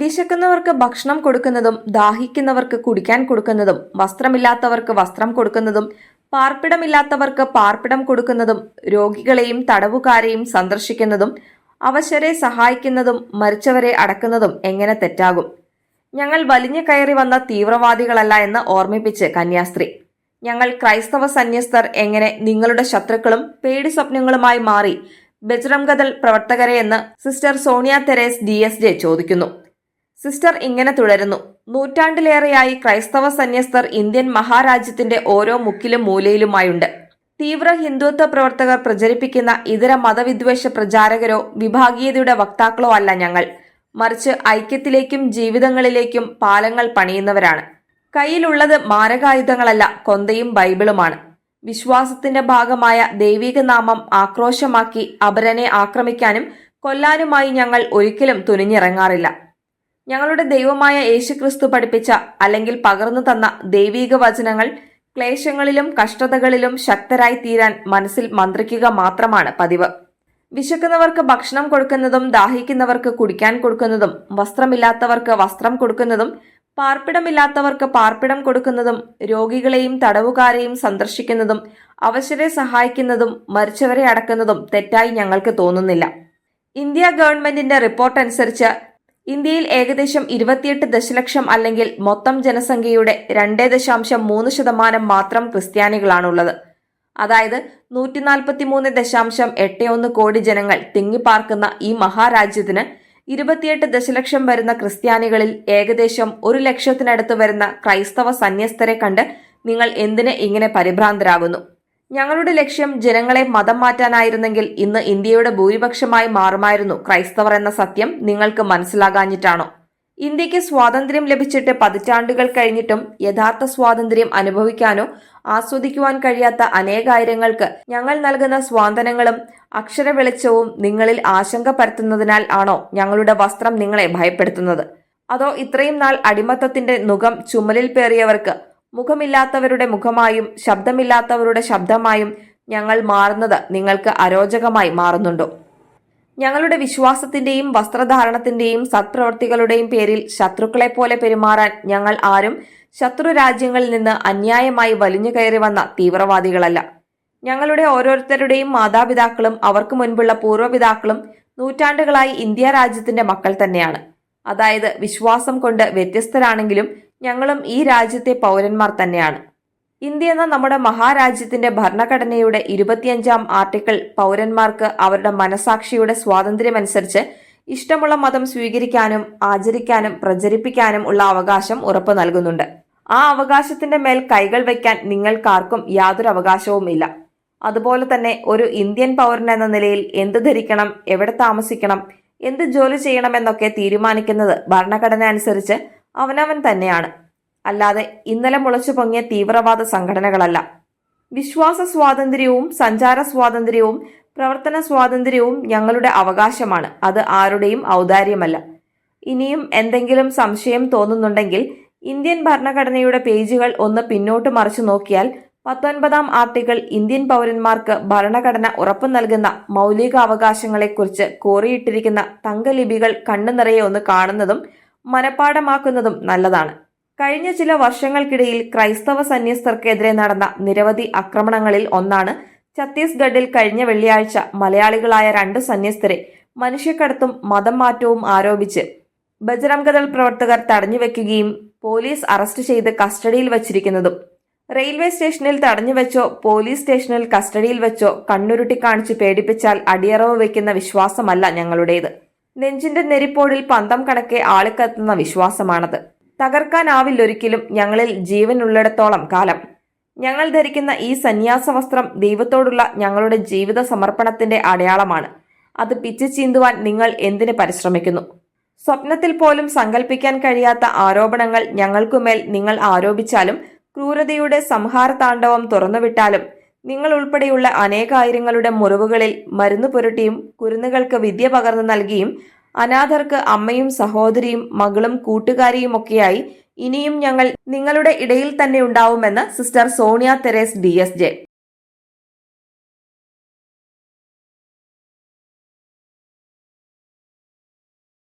വിശക്കുന്നവർക്ക് ഭക്ഷണം കൊടുക്കുന്നതും ദാഹിക്കുന്നവർക്ക് കുടിക്കാൻ കൊടുക്കുന്നതും വസ്ത്രമില്ലാത്തവർക്ക് വസ്ത്രം കൊടുക്കുന്നതും പാർപ്പിടമില്ലാത്തവർക്ക് പാർപ്പിടം കൊടുക്കുന്നതും രോഗികളെയും തടവുകാരെയും സന്ദർശിക്കുന്നതും അവശരെ സഹായിക്കുന്നതും മരിച്ചവരെ അടക്കുന്നതും എങ്ങനെ തെറ്റാകും? ഞങ്ങൾ വലിഞ്ഞു കയറി വന്ന തീവ്രവാദികളല്ല എന്ന് ഓർമ്മിപ്പിച്ച് കന്യാസ്ത്രീ. ഞങ്ങൾ ക്രൈസ്തവ സന്യസ്തർ എങ്ങനെ നിങ്ങളുടെ ശത്രുക്കളും പേടി സ്വപ്നങ്ങളുമായി മാറി ബജ്രംഗദൽ പ്രവർത്തകരെ എന്ന് sister Sonia Therese D S J ചോദിക്കുന്നു. സിസ്റ്റർ ഇങ്ങനെ തുടരുന്നു. നൂറ്റാണ്ടിലേറെയായി ക്രൈസ്തവ സന്യസ്തർ ഇന്ത്യൻ മഹാരാജ്യത്തിന്റെ ഓരോ മുക്കിലും മൂലയിലുമായുണ്ട്. തീവ്ര ഹിന്ദുത്വ പ്രവർത്തകർ പ്രചരിപ്പിക്കുന്ന ഇതര മതവിദ്വേഷ പ്രചാരകരോ വിഭാഗീയതയുടെ വക്താക്കളോ അല്ല ഞങ്ങൾ. മറിച്ച് ഐക്യത്തിലേക്കും ജീവിതങ്ങളിലേക്കും പാലങ്ങൾ പണിയുന്നവരാണ്. കയ്യിലുള്ളത് മാരകായുധങ്ങളല്ല കൊന്തയും ബൈബിളുമാണ്. വിശ്വാസത്തിന്റെ ഭാഗമായ ദൈവിക നാമം ആക്രോശമാക്കി അപരനെ ആക്രമിക്കാനും കൊല്ലാനുമായി ഞങ്ങൾ ഒരിക്കലും തുനിഞ്ഞിറങ്ങാറില്ല. ഞങ്ങളുടെ ദൈവമായ യേശുക്രിസ്തു പഠിപ്പിച്ച അല്ലെങ്കിൽ പകർന്നു തന്ന ദൈവീക വചനങ്ങൾ ക്ലേശങ്ങളിലും കഷ്ടതകളിലും ശക്തരായി തീരാൻ മനസ്സിൽ മന്ത്രിക്കുക മാത്രമാണ് പതിവ്. വിശക്കുന്നവർക്ക് ഭക്ഷണം കൊടുക്കുന്നതും ദാഹിക്കുന്നവർക്ക് കുടിക്കാൻ കൊടുക്കുന്നതും വസ്ത്രമില്ലാത്തവർക്ക് വസ്ത്രം കൊടുക്കുന്നതും പാർപ്പിടമില്ലാത്തവർക്ക് പാർപ്പിടം കൊടുക്കുന്നതും രോഗികളെയും തടവുകാരെയും സന്ദർശിക്കുന്നതും അവശരെ സഹായിക്കുന്നതും മരിച്ചവരെ അടക്കുന്നതും തെറ്റായി ഞങ്ങൾക്ക് തോന്നുന്നില്ല. ഇന്ത്യ ഗവൺമെന്റിന്റെ റിപ്പോർട്ട് അനുസരിച്ച് ഇന്ത്യയിൽ ഏകദേശം ഇരുപത്തിയെട്ട് ദശലക്ഷം അല്ലെങ്കിൽ മൊത്തം ജനസംഖ്യയുടെ രണ്ടേ ദശാംശം മൂന്ന് ശതമാനം മാത്രം ക്രിസ്ത്യാനികളാണുള്ളത്. അതായത് നൂറ്റിനാൽപ്പത്തിമൂന്ന് നാൽപ്പത്തി മൂന്ന് ദശാംശം എട്ട് ഒന്ന് കോടി ജനങ്ങൾ തിങ്ങിപ്പാർക്കുന്ന ഈ മഹാരാജ്യത്തിന് ഇരുപത്തിയെട്ട് ദശലക്ഷം വരുന്ന ക്രിസ്ത്യാനികളിൽ ഏകദേശം ഒരു ലക്ഷത്തിനടുത്ത് വരുന്ന ക്രൈസ്തവ സന്യസ്തരെ കണ്ട് നിങ്ങൾ എന്തിന് ഇങ്ങനെ പരിഭ്രാന്തരാകുന്നു? ഞങ്ങളുടെ ലക്ഷ്യം ജനങ്ങളെ മതം മാറ്റാനായിരുന്നെങ്കിൽ ഇന്ന് ഇന്ത്യയുടെ ഭൂരിപക്ഷമായി മാറുമായിരുന്നു ക്രൈസ്തവർ എന്ന സത്യം നിങ്ങൾക്ക് മനസ്സിലാകാഞ്ഞിട്ടാണോ? ഇന്ത്യയ്ക്ക് സ്വാതന്ത്ര്യം ലഭിച്ചിട്ട് പതിറ്റാണ്ടുകൾ കഴിഞ്ഞിട്ടും യഥാർത്ഥ സ്വാതന്ത്ര്യം അനുഭവിക്കാനോ ആസ്വദിക്കുവാൻ കഴിയാത്ത അനേകായിരങ്ങൾക്ക് ഞങ്ങൾ നൽകുന്ന സ്വാതന്ത്ര്യങ്ങളും അക്ഷര വെളിച്ചവും നിങ്ങളിൽ ആശങ്ക പരത്തുന്നതിനാൽ ആണോ ഞങ്ങളുടെ വസ്ത്രം നിങ്ങളെ ഭയപ്പെടുത്തുന്നത്? അതോ ഇത്രയും നാൾ അടിമത്തത്തിന്റെ നുഖം ചുമലിൽ പേറിയവർക്ക് മുഖമില്ലാത്തവരുടെ മുഖമായും ശബ്ദമില്ലാത്തവരുടെ ശബ്ദമായും ഞങ്ങൾ മാറുന്നത് നിങ്ങൾക്ക് അരോചകമായി മാറുന്നുണ്ടോ? ഞങ്ങളുടെ വിശ്വാസത്തിന്റെയും വസ്ത്രധാരണത്തിന്റെയും സത്പ്രവർത്തികളുടെയും പേരിൽ ശത്രുക്കളെ പോലെ പെരുമാറാൻ ഞങ്ങൾ ആരും ശത്രു രാജ്യങ്ങളിൽ നിന്ന് അന്യായമായി വലിഞ്ഞു കയറി വന്ന തീവ്രവാദികളല്ല. ഞങ്ങളുടെ ഓരോരുത്തരുടെയും മാതാപിതാക്കളും അവർക്ക് മുൻപുള്ള പൂർവപിതാക്കളും നൂറ്റാണ്ടുകളായി ഇന്ത്യ രാജ്യത്തിന്റെ മക്കൾ തന്നെയാണ്. അതായത് വിശ്വാസം കൊണ്ട് വ്യത്യസ്തരാണെങ്കിലും ഞങ്ങളും ഈ രാജ്യത്തെ പൗരന്മാർ തന്നെയാണ്. ഇന്ത്യ എന്ന നമ്മുടെ മഹാരാജ്യത്തിന്റെ ഭരണഘടനയുടെ ഇരുപത്തിയഞ്ചാം ആർട്ടിക്കിൾ പൗരന്മാർക്ക് അവരുടെ മനസാക്ഷിയുടെ സ്വാതന്ത്ര്യമനുസരിച്ച് ഇഷ്ടമുള്ള മതം സ്വീകരിക്കാനും ആചരിക്കാനും പ്രചരിപ്പിക്കാനും ഉള്ള അവകാശം ഉറപ്പു നൽകുന്നുണ്ട്. ആ അവകാശത്തിന്റെ മേൽ കൈകൾ വയ്ക്കാൻ നിങ്ങൾക്കാർക്കും യാതൊരു അവകാശവും ഇല്ല അതുപോലെ തന്നെ ഒരു ഇന്ത്യൻ പൗരൻ എന്ന നിലയിൽ എന്ത് ധരിക്കണം എവിടെ താമസിക്കണം എന്ത് ജോലി ചെയ്യണമെന്നൊക്കെ തീരുമാനിക്കുന്നത് ഭരണഘടന അനുസരിച്ച് അവനവൻ തന്നെയാണ്. അല്ലാതെ ഇന്നലെ മുളച്ചു പൊങ്ങിയ തീവ്രവാദ സംഘടനകളല്ല. വിശ്വാസ സ്വാതന്ത്ര്യവും സഞ്ചാര സ്വാതന്ത്ര്യവും പ്രവർത്തന സ്വാതന്ത്ര്യവും ഞങ്ങളുടെ അവകാശമാണ്. അത് ആരുടെയും ഔദാര്യമല്ല. ഇനിയും എന്തെങ്കിലും സംശയം തോന്നുന്നുണ്ടെങ്കിൽ ഇന്ത്യൻ ഭരണഘടനയുടെ പേജുകൾ ഒന്ന് പിന്നോട്ട് മറിച്ചു നോക്കിയാൽ പത്തൊൻപതാം ആർട്ടിക്കിൾ ഇന്ത്യൻ പൗരന്മാർക്ക് ഭരണഘടന ഉറപ്പു നൽകുന്ന മൗലികാവകാശങ്ങളെക്കുറിച്ച് കോറിയിട്ടിരിക്കുന്ന തങ്കലിപികൾ കണ്ണു നിറയെ ഒന്ന് കാണുന്നതും മനഃപ്പാടമാക്കുന്നതും നല്ലതാണ്. കഴിഞ്ഞ ചില വർഷങ്ങൾക്കിടയിൽ ക്രൈസ്തവ സന്യസ്തർക്കെതിരെ നടന്ന നിരവധി ആക്രമണങ്ങളിൽ ഒന്നാണ് ഛത്തീസ്ഗഡിൽ കഴിഞ്ഞ വെള്ളിയാഴ്ച മലയാളികളായ രണ്ട് സന്യസ്തരെ മനുഷ്യക്കടത്തും മതം മാറ്റവും ആരോപിച്ച് ബജറംഗദൾ പ്രവർത്തകർ തടഞ്ഞുവെക്കുകയും പോലീസ് അറസ്റ്റ് ചെയ്ത് കസ്റ്റഡിയിൽ വച്ചിരിക്കുന്നതും. റെയിൽവേ സ്റ്റേഷനിൽ തടഞ്ഞുവെച്ചോ പോലീസ് സ്റ്റേഷനിൽ കസ്റ്റഡിയിൽ വെച്ചോ കണ്ണുരുട്ടി കാണിച്ച് പേടിപ്പിച്ചാൽ അടിയറവ് വയ്ക്കുന്ന വിശ്വാസമല്ല ഞങ്ങളുടേത്. നെഞ്ചിന്റെ നെരിപ്പോടിൽ പന്തം കണക്കെ ആളിക്കത്തുന്ന വിശ്വാസമാണത്. തകർക്കാനാവില്ലൊരിക്കലും ഞങ്ങളിൽ ജീവനുള്ളിടത്തോളം കാലം. ഞങ്ങൾ ധരിക്കുന്ന ഈ സന്യാസ വസ്ത്രം ദൈവത്തോടുള്ള ഞങ്ങളുടെ ജീവിത സമർപ്പണത്തിന്റെ അടയാളമാണ്. അത് പിച്ചു ചീന്തുവാൻ നിങ്ങൾ എന്തിന് പരിശ്രമിക്കുന്നു? സ്വപ്നത്തിൽ പോലും സങ്കല്പിക്കാൻ കഴിയാത്ത ആരോപണങ്ങൾ ഞങ്ങൾക്കുമേൽ നിങ്ങൾ ആരോപിച്ചാലും ക്രൂരതയുടെ സംഹാര താണ്ഡവം തുറന്നുവിട്ടാലും നിങ്ങൾ ഉൾപ്പെടെയുള്ള അനേകായിരങ്ങളുടെ മുറിവുകളിൽ മരുന്ന് പുരട്ടിയും കുരുന്നുകൾക്ക് വിദ്യ പകർന്നു നൽകിയും അനാഥർക്ക് അമ്മയും സഹോദരിയും മകളും കൂട്ടുകാരിയുമൊക്കെയായി ഇനിയും ഞങ്ങൾ നിങ്ങളുടെ ഇടയിൽ തന്നെ ഉണ്ടാവുമെന്ന് sister Sonia Therese D S J.